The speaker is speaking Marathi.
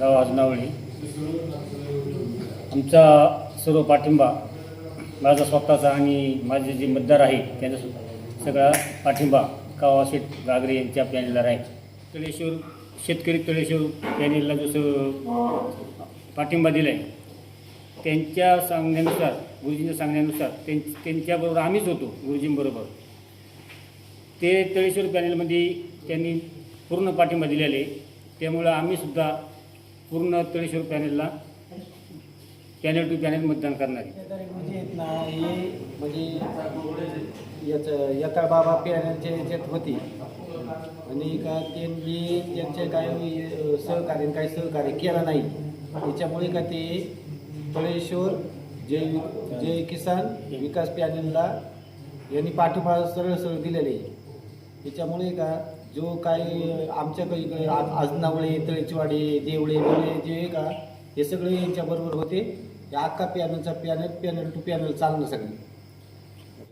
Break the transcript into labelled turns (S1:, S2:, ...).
S1: गाव आजनावळी. आमचा सर्व पाठिंबा माझा स्वतःचा आणि माझे जे मतदार आहेत त्यांचा सगळा पाठिंबा कावाशेठ गागरे यांच्या पॅनेलला राहील. तळेश्वर शेतकरी तळेश्वर पॅनेलला जसं पाठिंबा दिला आहे त्यांच्या सांगण्यानुसार गुरुजींच्या सांगण्यानुसार त्यां त्यांच्याबरोबर आम्हीच होतो गुरुजींबरोबर. ते तळेश्वर पॅनेलमध्ये त्यांनी पूर्ण पाठिंबा दिलेले त्यामुळं आम्हीसुद्धा पूर्ण तळेश्वर पॅनेलला पॅनेल टू पॅनेल मतदान करणार आहे.
S2: ना हे म्हणजे, म्हणजे याचं येता बाबा पॅनलचे याच्यात होती. आणि का त्यांनी त्यांचे काय अ, सहकार्य काही सहकार्य केलं नाही त्याच्यामुळे का ते तळेश्वर जय जय किसान विकास पॅनलला यांनी पाठिंबा सरळ सरळ दिलेले. आहे त्याच्यामुळे का जो काही आमच्याकडे आजनावळे तळेचवाडे देवळे वगैरे जे आहे का हे सगळे यांच्याबरोबर होते. या अख्खा पॅनलचा पॅनल पॅनल टू पॅनल चालणं सगळे.